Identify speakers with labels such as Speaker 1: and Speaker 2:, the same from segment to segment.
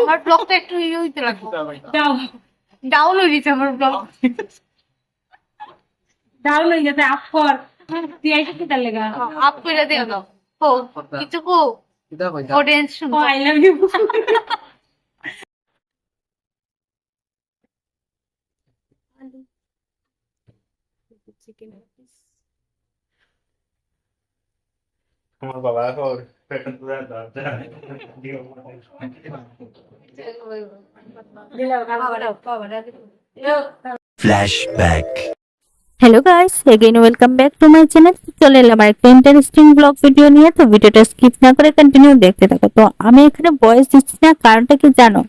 Speaker 1: আমার ব্লগটা একটু ইয়ে হইতে লাগবে
Speaker 2: দাও।
Speaker 1: ডাউন হয়ে গেছে আমার ব্লগ
Speaker 2: দাও লই যাতে আপ কর। তুই আইসা কি তার লেগা?
Speaker 1: আপ করে দিও। দাও কো কিছু কো অডিয়েন্স শুনো
Speaker 2: আই লাভ ইউ
Speaker 3: আমার বাবা এখন
Speaker 4: Flashback.
Speaker 5: Hello guys again welcome back to my channel চলে এলাম আর একটা ইন্টারেস্টিং ব্লগ ভিডিও নিয়ে। তো ভিডিওটা স্কিপ না করে কন্টিনিউ দেখতে থাকো। তো আমি এখানে ভয়েস দিচ্ছি না, কারণটা কি জানো?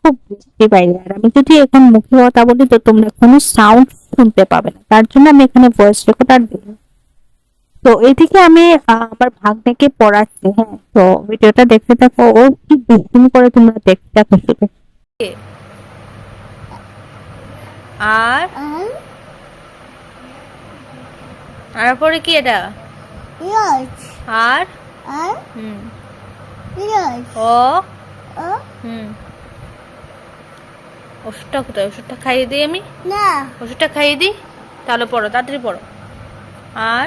Speaker 5: খুব বৃষ্টি বাইরে আর আমি যদি এখন মুখে কথা বলি, তো তোমরা কোনো সাউন্ড শুনতে পাবে না। তার জন্য আমি এখানে ভয়েস রেকর্ডার দিই তো এদিকে আমি আমার ভাগ্নেকে পড়াচ্ছি হ্যাঁ। তো ভিডিওটা দেখতে থাকো ও কি দুষ্টুমি করে তোমরা দেখতে থাকো শুধু
Speaker 1: আর? তারপরে কি এটা? আর? হুম। ও? হুম। ওষুধটা কোথায়? ওষুধটা খাইয়ে দিই আমি? ওষুধটা খাইয়ে দিই? তাহলে পড়ো তাড়াতাড়ি পড়ো। আর?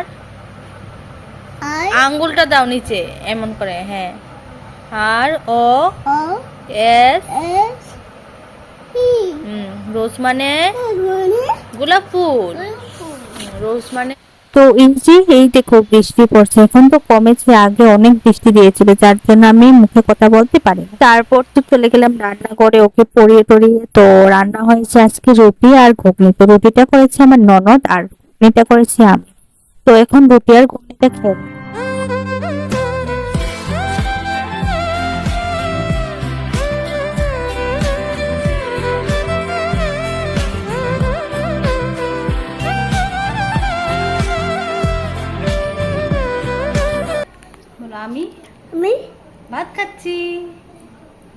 Speaker 1: আঙ্গুলটা দাও নিচে, এমন করে হ্যাঁ। আর ও এস রোজ মানে গোলাপ ফুল। রোজ মানে
Speaker 5: তো এই দেখো বৃষ্টি পড়ছে, এখন তো কমেছে, আগে অনেক বৃষ্টি দিয়েছিল, যার জন্য আমি মুখে কথা বলতে পারি তারপর তো চলে গেলাম রান্না করে ওকে পরিয়ে টরিয়ে, তো রান্না হয়েছে আজকে রুটি আর ঘুগনি। তো রুটিটা করেছে আমার ননদ আর ঘুগনিটা করেছি আমি। তো এখন রুটি আর ঘুগনিটা খেয়ে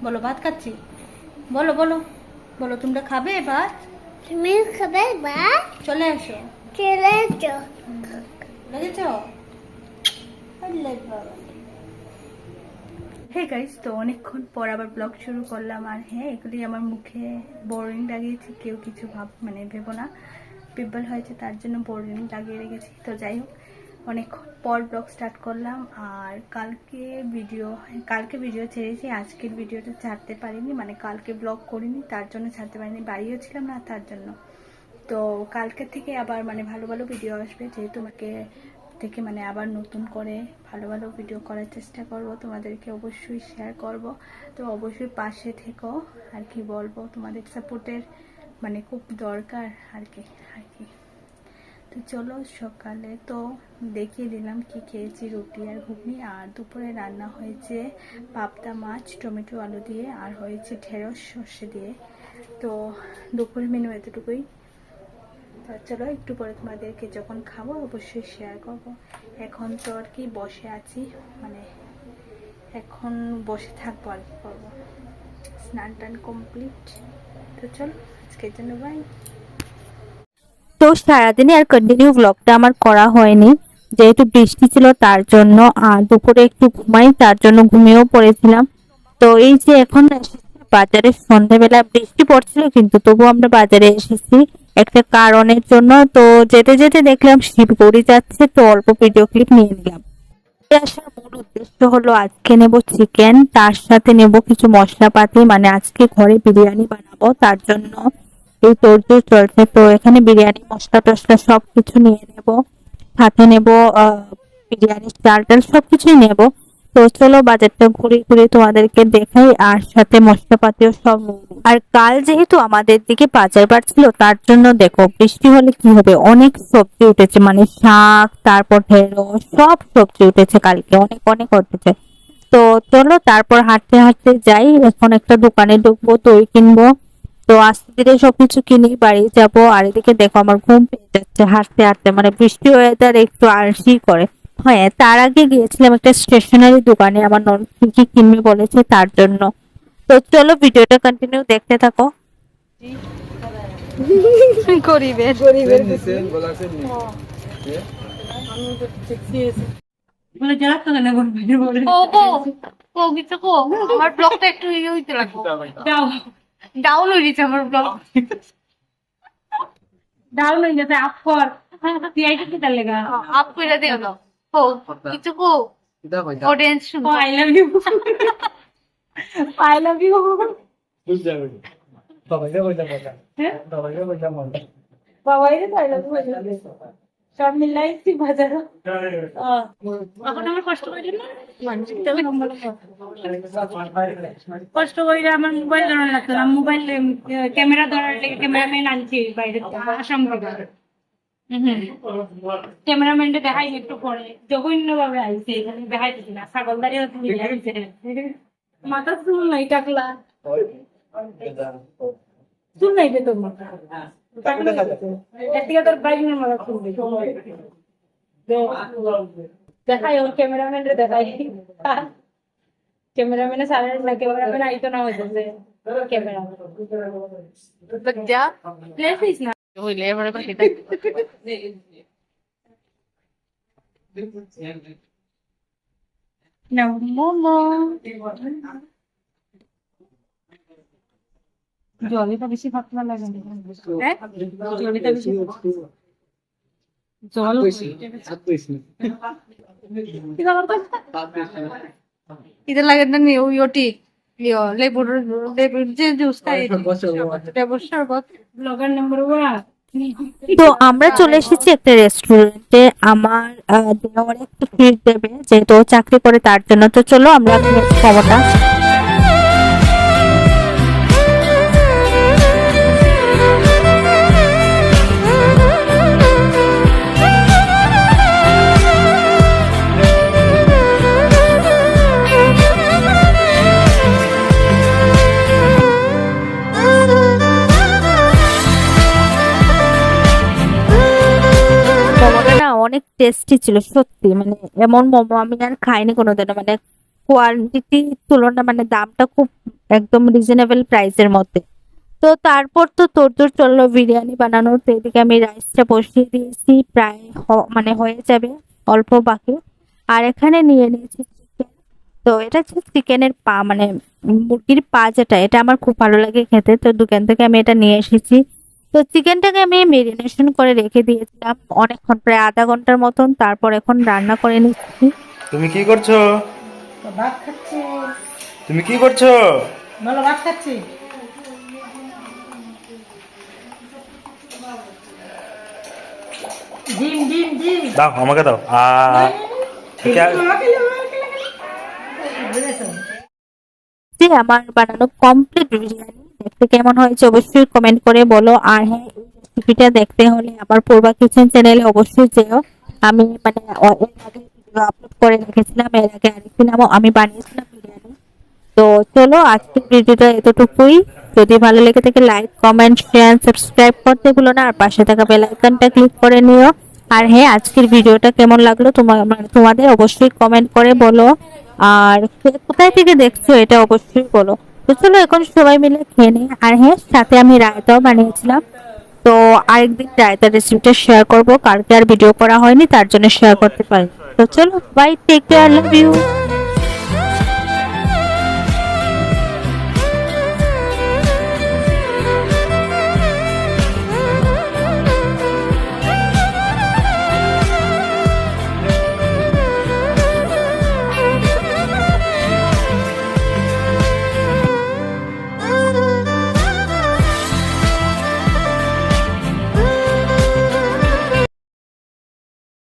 Speaker 1: বলো ভাত খাচ্ছি। বলো বলো বলো তোমরা খাবে ভাত?
Speaker 6: তুমি খাবে বা
Speaker 1: চলে আসো
Speaker 6: চলে তো
Speaker 1: লেগেছ? হে গাইস তো অনেকক্ষণ পর আবার ব্লগ শুরু করলাম আর হ্যাঁ এগুলি আমার মুখে বোরিং লাগিয়েছে কেউ কিছু ভাব মানে ভেবো না। পিম্পল হয়েছে তার জন্য বোরিং লাগিয়ে রেখেছি। তো যাই হোক অনেকক্ষণ পর ব্লগ স্টার্ট করলাম, আর কালকে ভিডিও কালকে ভিডিও ছেড়েছি, আজকের ভিডিওটা ছাড়তে পারিনি মানে কালকে ব্লগ করিনি, তার জন্য ছাড়তে পারিনি, বাড়িও ছিলাম না তার জন্য। তো কালকে থেকে আবার মানে ভালো ভালো ভিডিও আসবে, যেহেতু আমাকে থেকে মানে আবার নতুন করে ভালো ভালো ভিডিও করার চেষ্টা করব, তোমাদেরকে অবশ্যই শেয়ার করব। তো অবশ্যই পাশে থেকো, আর কি বলব, তোমাদের সাপোর্টের মানে খুব দরকার, আর কি আর কি। তো চলো সকালে তো দেখিয়ে দিলাম কি খেয়েছি, রুটি আর ঘুগনি। আর দুপুরে রান্না হয়েছে পাবদা মাছ, টমেটো, আলু দিয়ে, আর হয়েছে ঢেঁড়স, সর্ষে দিয়ে। তো দুপুরের মেনু এতটুকুই। তো চলো একটু পরে তোমাদেরকে যখন খাব, অবশ্যই শেয়ার করব। এখন তো আর কি বসে আছি মানে এখন বসে থাকব আর কি করব। স্নান টান কমপ্লিট তো চলো, আজকের জন্য বাই
Speaker 5: তো সারাদিনে আর কন্টিনিউ ব্লগটা আমার করা হয়নি। যেহেতু বৃষ্টি ছিল তার জন্য, আর দুপুরে একটু ঘুমাই, তার জন্য ঘুমিয়েও পড়েছিলাম। তো এই যে এখন বাজারে সন্ধ্যাবেলা বৃষ্টি পড়ছিল, কিন্তু তবু আমরা বাজারে এসেছি। একটা কারণের জন্য তো যেতে যেতে দেখলাম শিবগৌড়ি যাচ্ছে, তো অল্প ভিডিও ক্লিপ নিয়ে নিলাম। আসার মূল উদ্দেশ্য হলো আজকে নেব চিকেন তার সাথে নেব কিছু মশলাপাতি মানে আজকে ঘরে বিরিয়ানি বানাবো, তার জন্য এই তোড়জোড় চলছে তো এখানে বিরিয়ানি, মশলা টশলা সব কিছু নিয়ে নেব। সাথে নেব বিরিয়ানির চাল টাল সব কিছুই নেব। তো চলো বাজারটা ঘুরে ঘুরে তোমাদেরকে দেখাই, আর সাথে মশলাপাতিও সব আর কাল যেহেতু আমাদের দিকে বাজার বাড়ছিল, তার জন্য দেখো বৃষ্টি হলে কি হবে? অনেক সবজি উঠেছে মানে শাক, তারপর ঢেঁড়স, সব সবজি উঠেছে কালকে, অনেক অনেক উঠেছে। তো চলো তারপর হাঁটতে হাঁটতে যাই, এখন একটা দোকানে ঢুকবো, দই কিনবো। তো আস্তে ধীরে সবকিছু কিনে বাড়ি যাব। আর এদিকে দেখো আমার ঘুম পেয়ে যাচ্ছে হাঁটতে হাঁটতে। মানে বৃষ্টি ওয়েদার একটু আলসি করে। হ্যাঁ তার আগে গিয়েছিলাম একটা স্টেশনারি দোকানে। আমার নন কি কি কিনবে বলেছে তার জন্য। তো চলো ভিডিওটা কন্টিনিউ দেখতে থাকো।
Speaker 1: গরিবের।
Speaker 2: গরিবের বলে যারা তো কেন বলবে? বলে।
Speaker 1: ও গো ও কিছু গো আমার ব্লগটা একটু ইয়ে হইতে লাগবো।
Speaker 2: দাও।
Speaker 1: ডাউন হয়ে গেছে আমার ব্লগ
Speaker 2: ডাউন হয়ে গেছে আপ কর তুই আইসা কি তার লেগা?
Speaker 1: আপ করে দিও না। ও কিছু গো audience
Speaker 2: O I love you I love you বাবাই রে আই লাভ ইউ সব মিলাইছি বাজার এখন আমার কষ্ট করে না কষ্ট করে আমার মোবাইল ধরার লাগতো না মোবাইল ক্যামেরা ধরার লেগে ক্যামেরাম্যান আনছি বাইরে ক্যামেরাম্যানটা দেখাই একটু পরে জঘন্য ভাবে আইছে এখানে দেখাই না ছাগলদারি আইছে মাথা চুল নাই টাকলা চুল নাই বে তোর মাথা একদিকে তোর বাইকের মাথা চুল নেই। দেখাই ওর ক্যামেরাম্যানরে দেখাই ক্যামেরাম্যানে সারা না ক্যামেরাম্যান আইতো না হইতেছে ক্যামেরা
Speaker 1: যা
Speaker 2: প্লেস না
Speaker 1: হইলে এবারে বাকি
Speaker 2: No, মোমো জলটা বেশি পাতলা লাগে না। হ্যাঁ? জলটা বেশি জল
Speaker 1: ইতে লাগে না নি? ওই ওটি লেবুর লেবুর যে জুস খাই লেবুর শরবত
Speaker 2: ব্লগার নাম্বার ওয়ান।
Speaker 5: তো আমরা চলে এসেছি একটা রেস্টুরেন্টে আমার দেওয়ারে একটু ট্রিট দেবে যেহেতু চাকরি করে তার জন্য। তো চলো আমরা ক্ষমতা অনেক টেস্টি ছিল, সত্যি। মানে এমন মোমো আমি আর খাইনি কোনোদিনও। মানে কোয়ান্টিটি তুলনা মানে দামটা খুব একদম রিজনেবল প্রাইসের মধ্যে। তো তারপর তো তোর তোর চলল বিরিয়ানি বানানোর। তো এদিকে আমি রাইসটা বসিয়ে দিয়েছি। প্রায় মানে হয়ে যাবে অল্প বাকি। আর এখানে নিয়ে নিয়েছি চিকেন তো এটা হচ্ছে চিকেনের পা মানে মুরগির পা যেটা, এটা আমার খুব ভালো লাগে খেতে। তো দোকান থেকে আমি এটা নিয়ে এসেছি। তো চিকেনটাকে আমি মেরিনেশন করে রেখে দিয়েছিলাম। অনেকক্ষণ প্রায় আধা ঘণ্টার মতন। তারপর এখন রান্না করে নিচ্ছি।
Speaker 3: তুমি কি করছ?
Speaker 2: ভাত খাচ্ছে।
Speaker 3: তুমি কি করছ?
Speaker 2: বলো ভাত খাচ্ছি। ডিম ডিম ডিম।
Speaker 3: দাও আমাকে দাও। আ
Speaker 5: আমার বানানো কমপ্লিট বিরিয়ানি। দেখতে কেমন হয়েছে অবশ্যই কমেন্ট করে বলো। আর হ্যাঁ এই রেসিপিটা দেখতে হলে আমার পূর্বা কিচেন চ্যানেলে অবশ্যই যেও। আমি মানে আগে ভিডিও আপলোড করে রেখেছিলাম, এর আগে আরেকদিন আমি বানিয়েছিলাম বিরিয়ানি। তো চলো, আজকের ভিডিওটা এতটুকুই। যদি ভালো লেগে থাকে লাইক কমেন্ট শেয়ার সাবস্ক্রাইব করতে ভুলো না। আর পাশে থাকা বেল আইকনটা ক্লিক করে নিও। আর হ্যাঁ আজকের ভিডিওটা কেমন লাগল তোমার মানে তোমাদের অবশ্যই কমেন্ট করে বলো। আর কোথায় থেকে দেখছ, এটা অবশ্যই বলো। তো চলো, এখন সবাই মিলে খেয়ে নিই। আর হ্যাঁ সাথে আমি রায়তাও বানিয়েছিলাম। তো আরেকদিন রায়তার রেসিপিটা শেয়ার করব। কালকে আর ভিডিও করা হয়নি, তার জন্য শেয়ার করতে পারি তো চলো bye take care love you